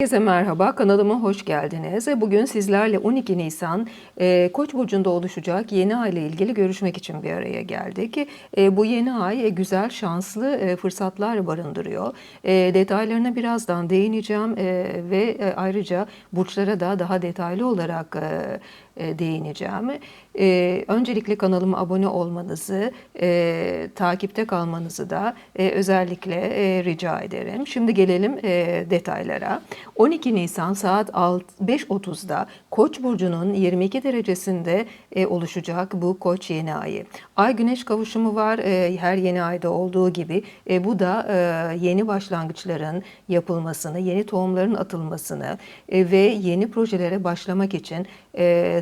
Herkese merhaba, kanalıma hoş geldiniz. Bugün sizlerle 12 Nisan e, Koç burcunda oluşacak yeni ay ile ilgili görüşmek için bir araya geldik. E, bu yeni ay e, güzel, şanslı e, fırsatlar barındırıyor. E, detaylarına birazdan değineceğim e, ve e, ayrıca burçlara da daha detaylı olarak e, e, değineceğim. E, öncelikle kanalıma abone olmanızı, e, takipte kalmanızı da özellikle rica ederim. Şimdi gelelim detaylara. 12 Nisan saat 5.30'da Koç burcunun 22 derecesinde oluşacak bu Koç yeni ayı. Ay Güneş kavuşumu var her yeni ayda olduğu gibi. Bu da yeni başlangıçların yapılmasını, yeni tohumların atılmasını ve yeni projelere başlamak için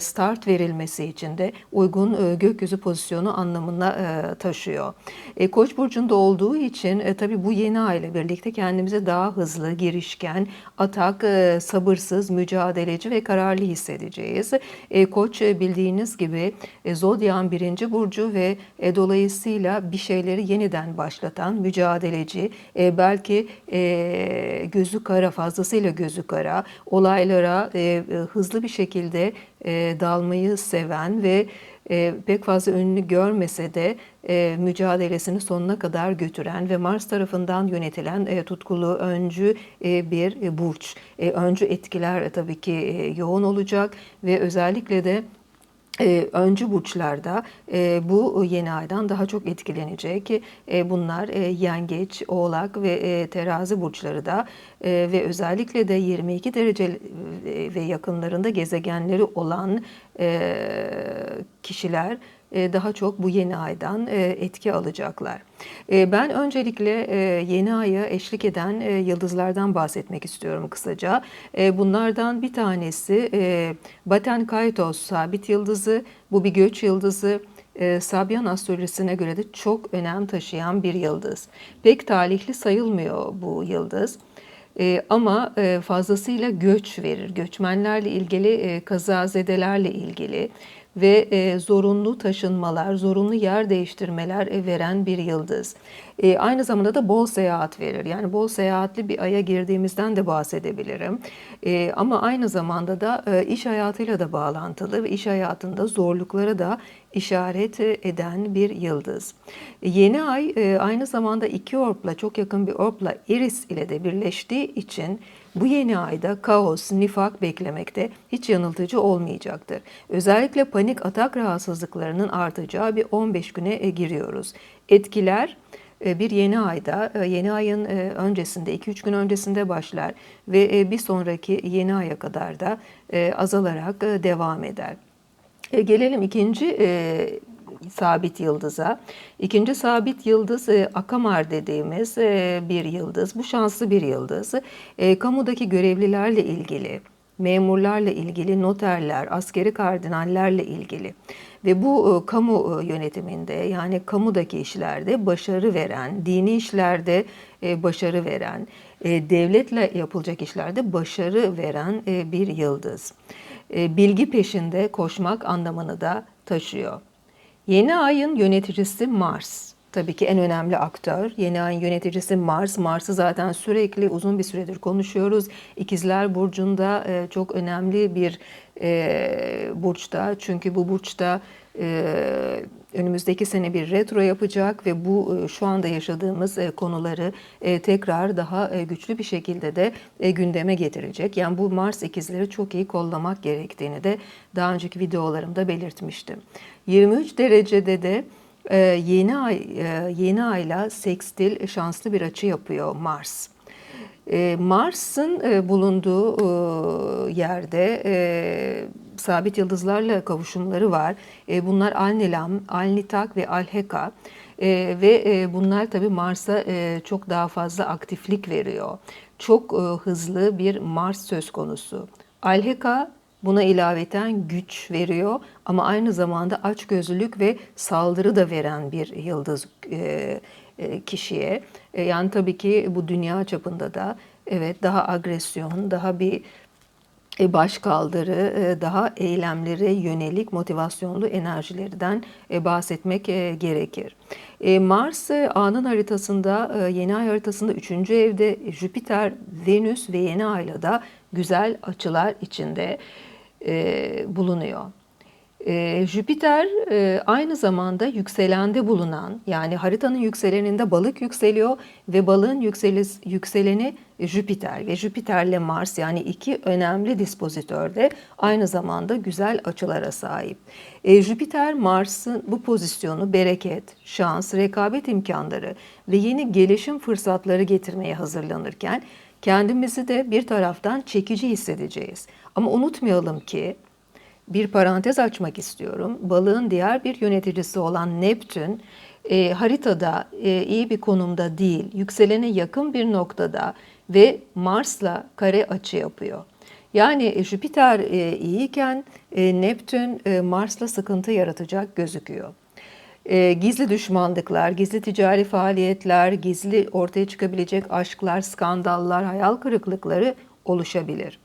start verilmesi için de uygun e, gökyüzü pozisyonu anlamına e, taşıyor. E, Koç burcunda olduğu için tabii bu yeni ay ile birlikte kendimizi daha hızlı, girişken, atak, sabırsız, mücadeleci ve kararlı hissedeceğiz. Koç bildiğiniz gibi Zodyan birinci burcu ve dolayısıyla bir şeyleri yeniden başlatan, mücadeleci, belki gözü kara, fazlasıyla gözü kara, olaylara hızlı bir şekilde e, dalmayı seven ve e, pek fazla önünü görmese de e, mücadelesini sonuna kadar götüren ve Mars tarafından yönetilen e, tutkulu öncü e, bir e, burç. E, öncü etkiler e, tabii ki e, yoğun olacak ve özellikle de e, öncü burçlarda e, bu yeni aydan daha çok etkilenecek. E, bunlar e, yengeç, oğlak ve e, terazi burçları da e, ve özellikle de 22 derece e, ve yakınlarında gezegenleri olan e, kişiler daha çok bu yeni aydan e, etki alacaklar. E, Ben öncelikle e, yeni aya eşlik eden e, yıldızlardan bahsetmek istiyorum kısaca. E, Bunlardan bir tanesi e, Baten Kaitos sabit yıldızı. Bu bir göç yıldızı. E, Sabyan astrolojisine göre de çok önem taşıyan bir yıldız. Pek talihli sayılmıyor bu yıldız. E, ama e, fazlasıyla göç verir. Göçmenlerle ilgili, e, kazazedelerle ilgili ve e, zorunlu taşınmalar, zorunlu yer değiştirmeler e, veren bir yıldız. E, aynı zamanda da bol seyahat verir. Yani bol seyahatli bir aya girdiğimizden de bahsedebilirim. E, ama aynı zamanda da e, iş hayatıyla da bağlantılı ve iş hayatında zorluklara da işaret eden bir yıldız. Yeni ay e, aynı zamanda iki orpla çok yakın bir orpla Iris ile de birleştiği için bu yeni ayda kaos, nifak beklemekte hiç yanıltıcı olmayacaktır. Özellikle panik atak rahatsızlıklarının artacağı bir 15 güne e, giriyoruz. Etkiler e, bir yeni ayda, e, yeni ayın öncesinde, 2-3 gün öncesinde başlar ve bir sonraki yeni aya kadar da azalarak devam eder. Gelelim ikinci sabit yıldıza. İkinci sabit yıldız e, Akamar dediğimiz e, bir yıldız. Bu şanslı bir yıldız. E, kamudaki görevlilerle ilgili, memurlarla ilgili, noterler, askeri kardinallerle ilgili ve bu e, kamu e, yönetiminde yani kamudaki işlerde başarı veren, dini işlerde e, başarı veren, e, devletle yapılacak işlerde başarı veren e, bir yıldız. E, bilgi peşinde koşmak anlamını da taşıyor. Yeni ayın yöneticisi Mars. Tabii ki en önemli aktör. Yeni ayın yöneticisi Mars. Mars'ı zaten sürekli uzun bir süredir konuşuyoruz. İkizler Burcu'nda e, çok önemli bir e, burçta. Çünkü bu burçta e, önümüzdeki sene bir retro yapacak ve bu e, şu anda yaşadığımız e, konuları tekrar daha güçlü bir şekilde de gündeme getirecek. Yani bu Mars ikizleri çok iyi kollamak gerektiğini de daha önceki videolarımda belirtmiştim. 23 derecede de e, yeni ay e, yeni ayla sekstil şanslı bir açı yapıyor Mars. E, Mars'ın e, bulunduğu e, yerde e, sabit yıldızlarla kavuşumları var. E, bunlar Alnilam, Alnitak ve Alheka. E, ve e, bunlar tabii Mars'a e, çok daha fazla aktiflik veriyor. Çok e, hızlı bir Mars söz konusu. Alheka Buna ilaveten güç veriyor ama aynı zamanda açgözlülük ve saldırı da veren bir yıldız e, e, kişiye. E, yani tabii ki bu dünya çapında da evet daha agresyon, daha bir e, başkaldırı, e, daha eylemlere yönelik motivasyonlu enerjilerden e, bahsetmek gerekir. Mars anın haritasında, yeni ay haritasında 3. evde Jüpiter, Venüs ve yeni ayla da güzel açılar içinde e, bulunuyor. E, Jüpiter e, aynı zamanda yükselende bulunan yani haritanın yükseleninde balık yükseliyor ve balığın yükseli, yükseleni Jüpiter ve Jüpiterle Mars yani iki önemli dispozitör de aynı zamanda güzel açılara sahip. E, Jüpiter Mars'ın bu pozisyonu bereket, şans, rekabet imkanları ve yeni gelişim fırsatları getirmeye hazırlanırken kendimizi de bir taraftan çekici hissedeceğiz. Ama unutmayalım ki bir parantez açmak istiyorum. Balığın diğer bir yöneticisi olan Neptün e, haritada e, iyi bir konumda değil, yükselene yakın bir noktada ve Mars'la kare açı yapıyor. Yani e, Jüpiter e, iyiyken e, Neptün e, Mars'la sıkıntı yaratacak gözüküyor. E, gizli düşmanlıklar, gizli ticari faaliyetler, gizli ortaya çıkabilecek aşklar, skandallar, hayal kırıklıkları oluşabilir.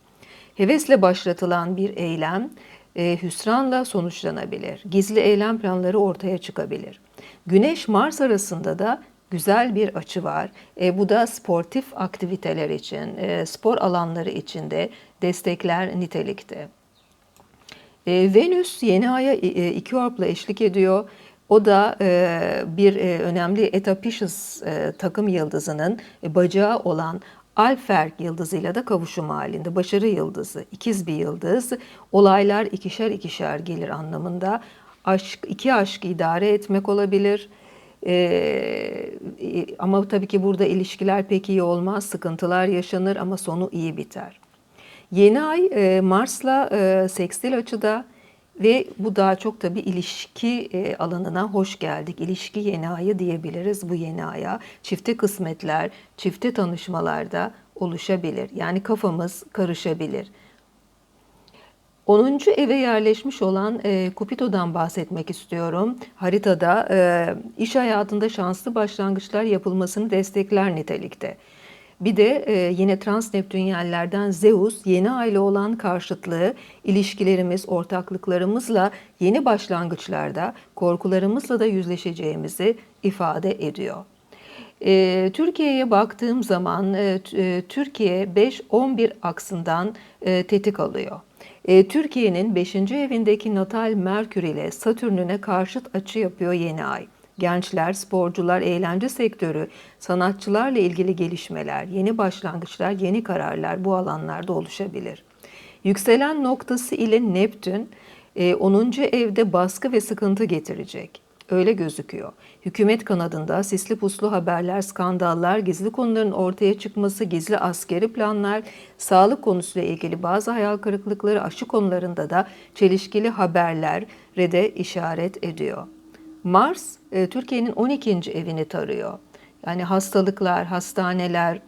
Hevesle başlatılan bir eylem e, hüsranla sonuçlanabilir. Gizli eylem planları ortaya çıkabilir. Güneş-Mars arasında da güzel bir açı var. E, bu da sportif aktiviteler için, e, spor alanları için de destekler nitelikte. E, Venüs yeni aya e, iki orbla eşlik ediyor. O da e, bir e, önemli Etapicius e, takım yıldızının e, bacağı olan Alfer yıldızıyla da kavuşum halinde. Başarı yıldızı, ikiz bir yıldız. Olaylar ikişer ikişer gelir anlamında. Aşk, iki aşk idare etmek olabilir. Ee, ama tabii ki burada ilişkiler pek iyi olmaz. Sıkıntılar yaşanır ama sonu iyi biter. Yeni ay Mars'la e, sekstil açıda ve bu daha çok tabii ilişki e, alanına hoş geldik. İlişki yeni ayı diyebiliriz bu yeni aya. Çifte kısmetler, çifte tanışmalarda oluşabilir. Yani kafamız karışabilir. 10. eve yerleşmiş olan e, Kupito'dan bahsetmek istiyorum. Haritada e, iş hayatında şanslı başlangıçlar yapılmasını destekler nitelikte. Bir de e, yine transneptünyellerden Zeus yeni aile olan karşıtlığı ilişkilerimiz, ortaklıklarımızla yeni başlangıçlarda korkularımızla da yüzleşeceğimizi ifade ediyor. E, Türkiye'ye baktığım zaman e, e, Türkiye 5-11 aksından e, tetik alıyor. E, Türkiye'nin 5. evindeki natal Merkür ile Satürn'üne karşıt açı yapıyor yeni ay gençler, sporcular, eğlence sektörü, sanatçılarla ilgili gelişmeler, yeni başlangıçlar, yeni kararlar bu alanlarda oluşabilir. Yükselen noktası ile Neptün 10. E, evde baskı ve sıkıntı getirecek. Öyle gözüküyor. Hükümet kanadında sisli puslu haberler, skandallar, gizli konuların ortaya çıkması, gizli askeri planlar, sağlık konusuyla ilgili bazı hayal kırıklıkları, aşı konularında da çelişkili haberler de işaret ediyor. Mars e, Türkiye'nin 12. evini tarıyor. Yani hastalıklar, hastaneler,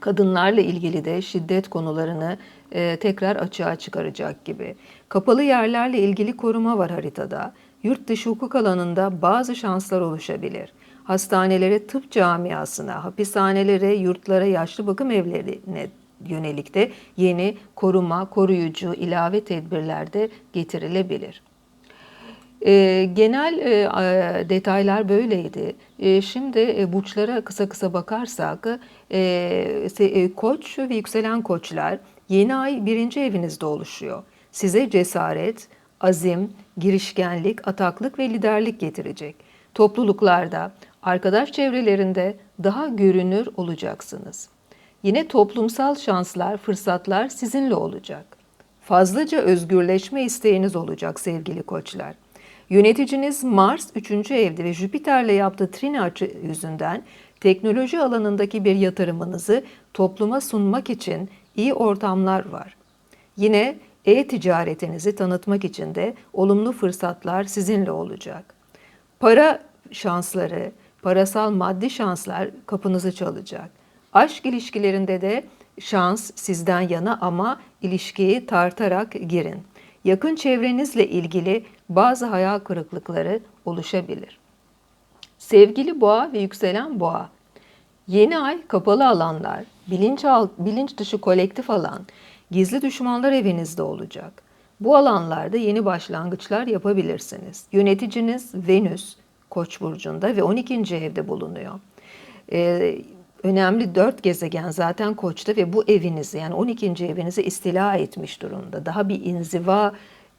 kadınlarla ilgili de şiddet konularını e, tekrar açığa çıkaracak gibi. Kapalı yerlerle ilgili koruma var haritada. Yurt dışı hukuk alanında bazı şanslar oluşabilir. Hastanelere, tıp camiasına, hapishanelere, yurtlara, yaşlı bakım evlerine yönelik de yeni koruma, koruyucu, ilave tedbirler de getirilebilir. E, genel e, detaylar böyleydi. E, şimdi e, burçlara kısa kısa bakarsak, e, e, koç ve yükselen koçlar yeni ay birinci evinizde oluşuyor. Size cesaret, azim, girişkenlik, ataklık ve liderlik getirecek. Topluluklarda, arkadaş çevrelerinde daha görünür olacaksınız. Yine toplumsal şanslar, fırsatlar sizinle olacak. Fazlaca özgürleşme isteğiniz olacak sevgili koçlar. Yöneticiniz Mars 3. evde ve Jüpiter'le yaptığı trine açı yüzünden teknoloji alanındaki bir yatırımınızı topluma sunmak için iyi ortamlar var. Yine e-ticaretinizi tanıtmak için de olumlu fırsatlar sizinle olacak. Para şansları, parasal maddi şanslar kapınızı çalacak. Aşk ilişkilerinde de şans sizden yana ama ilişkiyi tartarak girin yakın çevrenizle ilgili bazı hayal kırıklıkları oluşabilir. Sevgili boğa ve yükselen boğa, yeni ay kapalı alanlar, bilinç, bilinç dışı kolektif alan, Gizli düşmanlar evinizde olacak. Bu alanlarda yeni başlangıçlar yapabilirsiniz. Yöneticiniz Venüs Koç burcunda ve 12. evde bulunuyor. Ee, önemli dört gezegen zaten Koç'ta ve bu evinizi yani 12. evinizi istila etmiş durumda. Daha bir inziva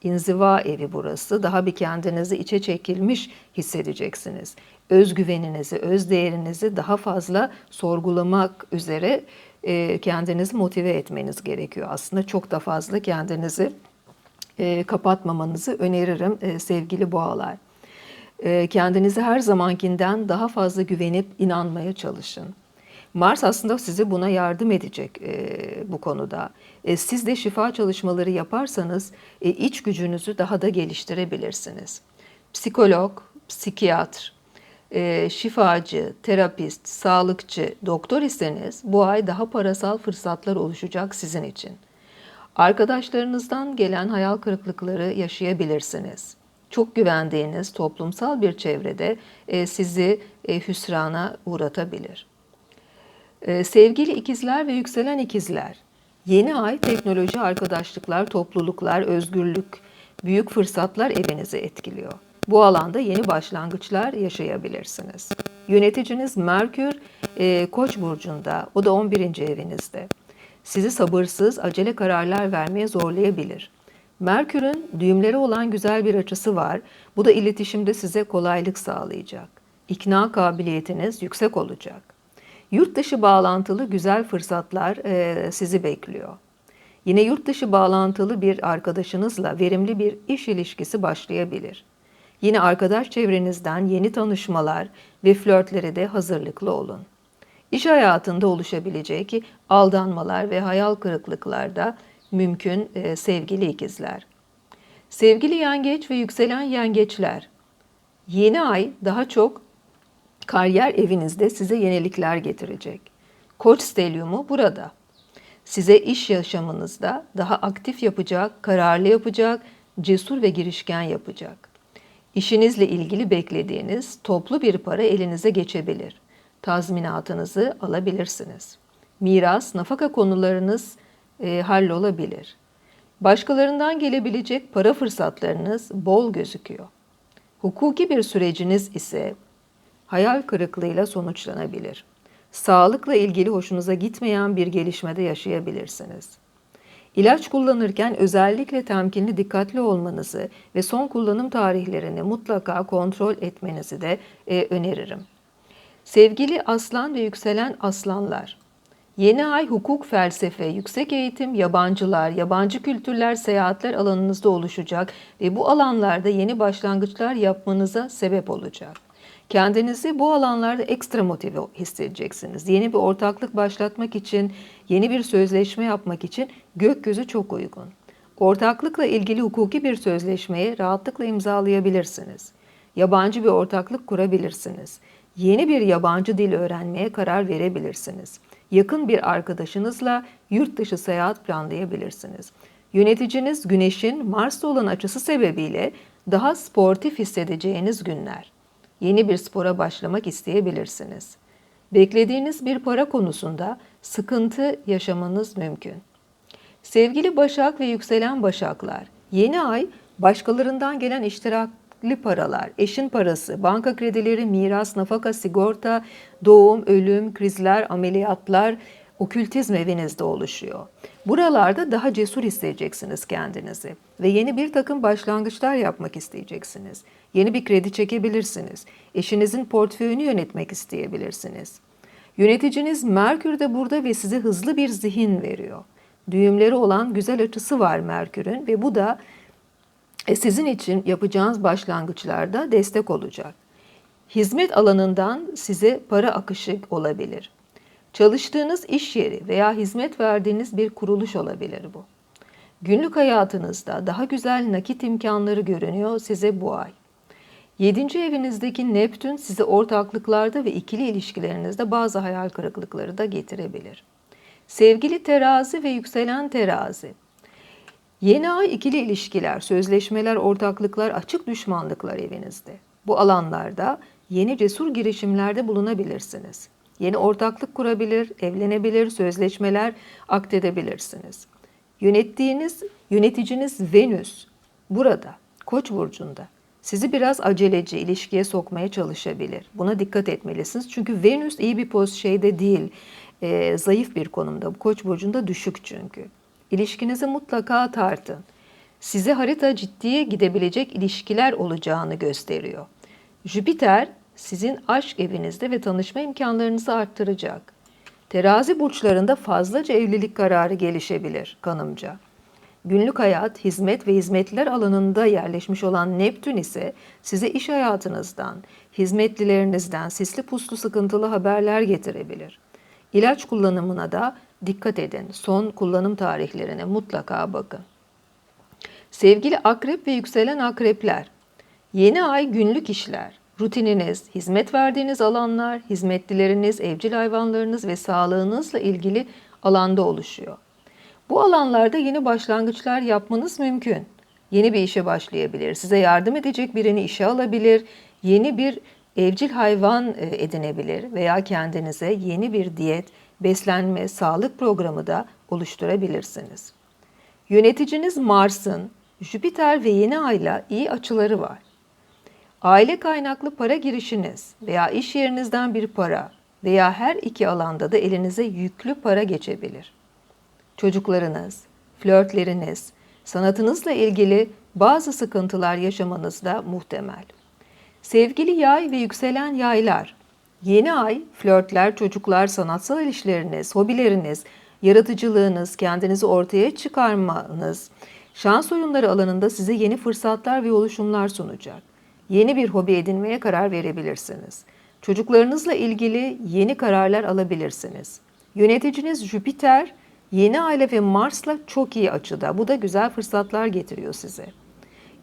inziva evi burası. Daha bir kendinizi içe çekilmiş hissedeceksiniz. Özgüveninizi, öz değerinizi daha fazla sorgulamak üzere e, kendinizi motive etmeniz gerekiyor. Aslında çok da fazla kendinizi e, kapatmamanızı öneririm e, sevgili boğalar. Kendinizi her zamankinden daha fazla güvenip inanmaya çalışın. Mars aslında size buna yardım edecek e, bu konuda. E, siz de şifa çalışmaları yaparsanız e, iç gücünüzü daha da geliştirebilirsiniz. Psikolog, psikiyatr, e, şifacı, terapist, sağlıkçı, doktor iseniz bu ay daha parasal fırsatlar oluşacak sizin için. Arkadaşlarınızdan gelen hayal kırıklıkları yaşayabilirsiniz. Çok güvendiğiniz toplumsal bir çevrede e, sizi e, hüsrana uğratabilir. E, sevgili ikizler ve yükselen ikizler, yeni ay teknoloji, arkadaşlıklar, topluluklar, özgürlük, büyük fırsatlar evinizi etkiliyor. Bu alanda yeni başlangıçlar yaşayabilirsiniz. Yöneticiniz Merkür e, Koç burcunda, o da 11. evinizde. Sizi sabırsız, acele kararlar vermeye zorlayabilir. Merkür'ün düğümleri olan güzel bir açısı var. Bu da iletişimde size kolaylık sağlayacak. İkna kabiliyetiniz yüksek olacak. Yurt dışı bağlantılı güzel fırsatlar e, sizi bekliyor. Yine yurt dışı bağlantılı bir arkadaşınızla verimli bir iş ilişkisi başlayabilir. Yine arkadaş çevrenizden yeni tanışmalar ve flörtlere de hazırlıklı olun. İş hayatında oluşabilecek aldanmalar ve hayal kırıklıklar da mümkün e, sevgili ikizler. Sevgili yengeç ve yükselen yengeçler, yeni ay daha çok kariyer evinizde size yenilikler getirecek. Koç stelyumu burada. Size iş yaşamınızda daha aktif yapacak, kararlı yapacak, cesur ve girişken yapacak. İşinizle ilgili beklediğiniz toplu bir para elinize geçebilir. Tazminatınızı alabilirsiniz. Miras, nafaka konularınız e, hallolabilir. Başkalarından gelebilecek para fırsatlarınız bol gözüküyor. Hukuki bir süreciniz ise hayal kırıklığıyla sonuçlanabilir. Sağlıkla ilgili hoşunuza gitmeyen bir gelişmede yaşayabilirsiniz. İlaç kullanırken özellikle temkinli dikkatli olmanızı ve son kullanım tarihlerini mutlaka kontrol etmenizi de e, öneririm. Sevgili aslan ve yükselen aslanlar, Yeni ay hukuk, felsefe, yüksek eğitim, yabancılar, yabancı kültürler, seyahatler alanınızda oluşacak ve bu alanlarda yeni başlangıçlar yapmanıza sebep olacak. Kendinizi bu alanlarda ekstra motive hissedeceksiniz. Yeni bir ortaklık başlatmak için, yeni bir sözleşme yapmak için gökyüzü çok uygun. Ortaklıkla ilgili hukuki bir sözleşmeyi rahatlıkla imzalayabilirsiniz. Yabancı bir ortaklık kurabilirsiniz. Yeni bir yabancı dil öğrenmeye karar verebilirsiniz. Yakın bir arkadaşınızla yurt dışı seyahat planlayabilirsiniz. Yöneticiniz Güneş'in Mars'ta olan açısı sebebiyle daha sportif hissedeceğiniz günler. Yeni bir spora başlamak isteyebilirsiniz. Beklediğiniz bir para konusunda sıkıntı yaşamanız mümkün. Sevgili Başak ve yükselen Başaklar, yeni ay başkalarından gelen iştirakli paralar, eşin parası, banka kredileri, miras, nafaka, sigorta, doğum, ölüm, krizler, ameliyatlar, okültizm evinizde oluşuyor. Buralarda daha cesur hissedeceksiniz kendinizi ve yeni bir takım başlangıçlar yapmak isteyeceksiniz. Yeni bir kredi çekebilirsiniz. Eşinizin portföyünü yönetmek isteyebilirsiniz. Yöneticiniz Merkür de burada ve size hızlı bir zihin veriyor. Düğümleri olan güzel açısı var Merkür'ün ve bu da e, sizin için yapacağınız başlangıçlarda destek olacak. Hizmet alanından size para akışı olabilir. Çalıştığınız iş yeri veya hizmet verdiğiniz bir kuruluş olabilir bu. Günlük hayatınızda daha güzel nakit imkanları görünüyor size bu ay. 7. evinizdeki Neptün size ortaklıklarda ve ikili ilişkilerinizde bazı hayal kırıklıkları da getirebilir. Sevgili terazi ve yükselen terazi. Yeni ay ikili ilişkiler, sözleşmeler, ortaklıklar, açık düşmanlıklar evinizde. Bu alanlarda yeni cesur girişimlerde bulunabilirsiniz. Yeni ortaklık kurabilir, evlenebilir, sözleşmeler aktedebilirsiniz. Yönettiğiniz, yöneticiniz Venüs burada, Koç burcunda. Sizi biraz aceleci ilişkiye sokmaya çalışabilir. Buna dikkat etmelisiniz. Çünkü Venüs iyi bir poz şeyde değil. e, zayıf bir konumda. Koç burcunda düşük çünkü. İlişkinizi mutlaka tartın. Size harita ciddiye gidebilecek ilişkiler olacağını gösteriyor. Jüpiter sizin aşk evinizde ve tanışma imkanlarınızı arttıracak. Terazi burçlarında fazlaca evlilik kararı gelişebilir kanımca. Günlük hayat, hizmet ve hizmetler alanında yerleşmiş olan Neptün ise size iş hayatınızdan, hizmetlilerinizden sisli puslu sıkıntılı haberler getirebilir. İlaç kullanımına da dikkat edin. Son kullanım tarihlerine mutlaka bakın. Sevgili akrep ve yükselen akrepler, yeni ay günlük işler, rutininiz, hizmet verdiğiniz alanlar, hizmetlileriniz, evcil hayvanlarınız ve sağlığınızla ilgili alanda oluşuyor. Bu alanlarda yeni başlangıçlar yapmanız mümkün. Yeni bir işe başlayabilir, size yardım edecek birini işe alabilir, yeni bir evcil hayvan e, edinebilir veya kendinize yeni bir diyet, beslenme, sağlık programı da oluşturabilirsiniz. Yöneticiniz Mars'ın Jüpiter ve yeni ayla iyi açıları var. Aile kaynaklı para girişiniz veya iş yerinizden bir para veya her iki alanda da elinize yüklü para geçebilir. Çocuklarınız, flörtleriniz, sanatınızla ilgili bazı sıkıntılar yaşamanız da muhtemel. Sevgili yay ve yükselen yaylar, yeni ay flörtler, çocuklar, sanatsal işleriniz, hobileriniz, yaratıcılığınız, kendinizi ortaya çıkarmanız, şans oyunları alanında size yeni fırsatlar ve oluşumlar sunacak. Yeni bir hobi edinmeye karar verebilirsiniz. Çocuklarınızla ilgili yeni kararlar alabilirsiniz. Yöneticiniz Jüpiter, yeni aile ve Mars'la çok iyi açıda. Bu da güzel fırsatlar getiriyor size.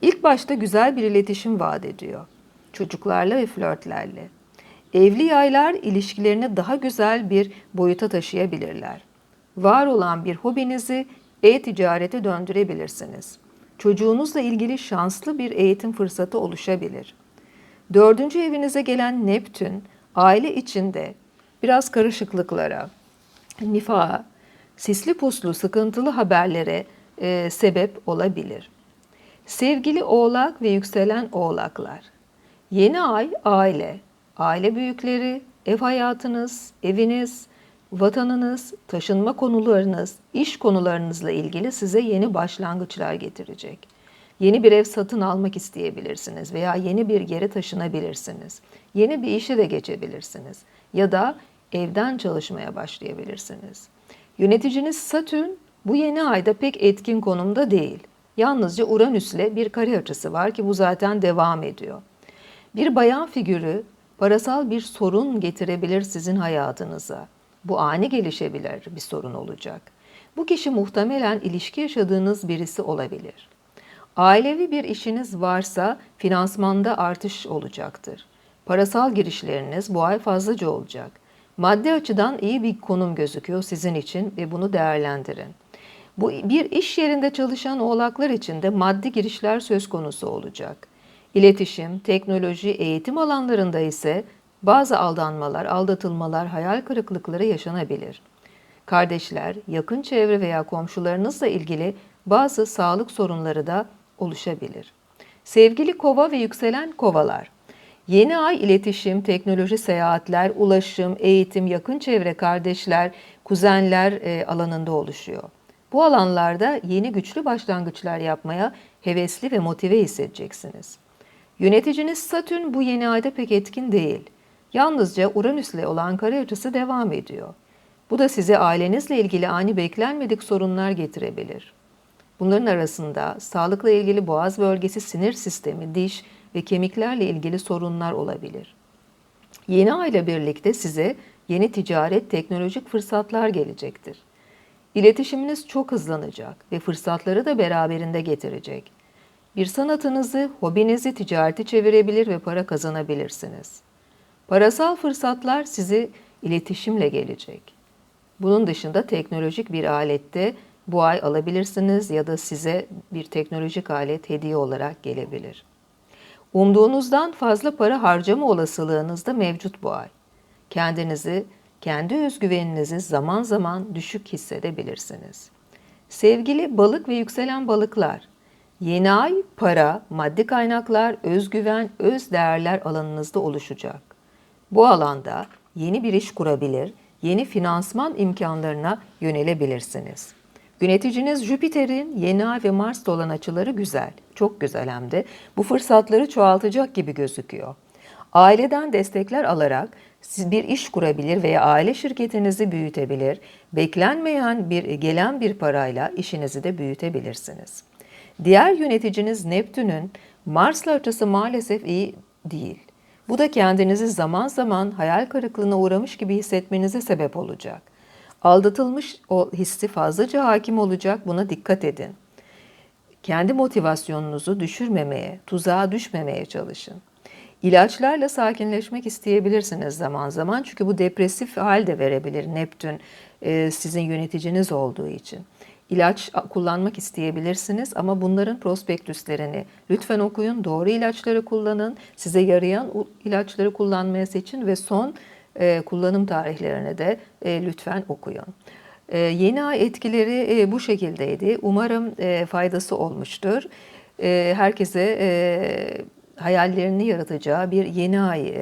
İlk başta güzel bir iletişim vaat ediyor. Çocuklarla ve flörtlerle. Evli yaylar ilişkilerini daha güzel bir boyuta taşıyabilirler. Var olan bir hobinizi e-ticarete döndürebilirsiniz. Çocuğunuzla ilgili şanslı bir eğitim fırsatı oluşabilir. Dördüncü evinize gelen Neptün, aile içinde biraz karışıklıklara, nifaha, sisli puslu sıkıntılı haberlere e, sebep olabilir. Sevgili oğlak ve yükselen oğlaklar, yeni ay aile, aile büyükleri, ev hayatınız, eviniz, vatanınız, taşınma konularınız, iş konularınızla ilgili size yeni başlangıçlar getirecek. Yeni bir ev satın almak isteyebilirsiniz veya yeni bir yere taşınabilirsiniz. Yeni bir işe de geçebilirsiniz ya da evden çalışmaya başlayabilirsiniz. Yöneticiniz Satürn bu yeni ayda pek etkin konumda değil. Yalnızca Uranüs'le bir kare açısı var ki bu zaten devam ediyor. Bir bayan figürü parasal bir sorun getirebilir sizin hayatınıza. Bu ani gelişebilir bir sorun olacak. Bu kişi muhtemelen ilişki yaşadığınız birisi olabilir. Ailevi bir işiniz varsa finansmanda artış olacaktır. Parasal girişleriniz bu ay fazlaca olacak. Maddi açıdan iyi bir konum gözüküyor sizin için ve bunu değerlendirin. Bu bir iş yerinde çalışan oğlaklar için de maddi girişler söz konusu olacak. İletişim, teknoloji, eğitim alanlarında ise bazı aldanmalar, aldatılmalar, hayal kırıklıkları yaşanabilir. Kardeşler, yakın çevre veya komşularınızla ilgili bazı sağlık sorunları da oluşabilir. Sevgili kova ve yükselen kovalar. Yeni ay iletişim, teknoloji, seyahatler, ulaşım, eğitim, yakın çevre, kardeşler, kuzenler e, alanında oluşuyor. Bu alanlarda yeni güçlü başlangıçlar yapmaya hevesli ve motive hissedeceksiniz. Yöneticiniz Satürn bu yeni ayda pek etkin değil. Yalnızca Uranüs'le olan kare açısı devam ediyor. Bu da size ailenizle ilgili ani beklenmedik sorunlar getirebilir. Bunların arasında sağlıkla ilgili boğaz bölgesi, sinir sistemi, diş ve kemiklerle ilgili sorunlar olabilir. Yeni ay ile birlikte size yeni ticaret, teknolojik fırsatlar gelecektir. İletişiminiz çok hızlanacak ve fırsatları da beraberinde getirecek. Bir sanatınızı, hobinizi ticarete çevirebilir ve para kazanabilirsiniz. Parasal fırsatlar sizi iletişimle gelecek. Bunun dışında teknolojik bir alette bu ay alabilirsiniz ya da size bir teknolojik alet hediye olarak gelebilir. Umduğunuzdan fazla para harcama olasılığınız da mevcut bu ay. Kendinizi, kendi özgüveninizi zaman zaman düşük hissedebilirsiniz. Sevgili balık ve yükselen balıklar, yeni ay para, maddi kaynaklar, özgüven, öz değerler alanınızda oluşacak. Bu alanda yeni bir iş kurabilir, yeni finansman imkanlarına yönelebilirsiniz. Yöneticiniz Jüpiter'in yeni ay ve Mars'ta olan açıları güzel, çok güzel hem de. Bu fırsatları çoğaltacak gibi gözüküyor. Aileden destekler alarak siz bir iş kurabilir veya aile şirketinizi büyütebilir, beklenmeyen bir gelen bir parayla işinizi de büyütebilirsiniz. Diğer yöneticiniz Neptün'ün Mars'la açısı maalesef iyi değil. Bu da kendinizi zaman zaman hayal kırıklığına uğramış gibi hissetmenize sebep olacak. Aldatılmış o hissi fazlaca hakim olacak buna dikkat edin. Kendi motivasyonunuzu düşürmemeye, tuzağa düşmemeye çalışın. İlaçlarla sakinleşmek isteyebilirsiniz zaman zaman çünkü bu depresif hal de verebilir Neptün sizin yöneticiniz olduğu için. İlaç kullanmak isteyebilirsiniz ama bunların prospektüslerini lütfen okuyun, doğru ilaçları kullanın, size yarayan ilaçları kullanmaya seçin ve son e, kullanım tarihlerini de e, lütfen okuyun. E, yeni ay etkileri bu şekildeydi. Umarım faydası olmuştur. Herkese hayallerini yaratacağı bir yeni ay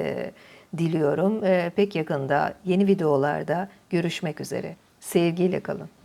diliyorum. Pek yakında yeni videolarda görüşmek üzere. Sevgiyle kalın.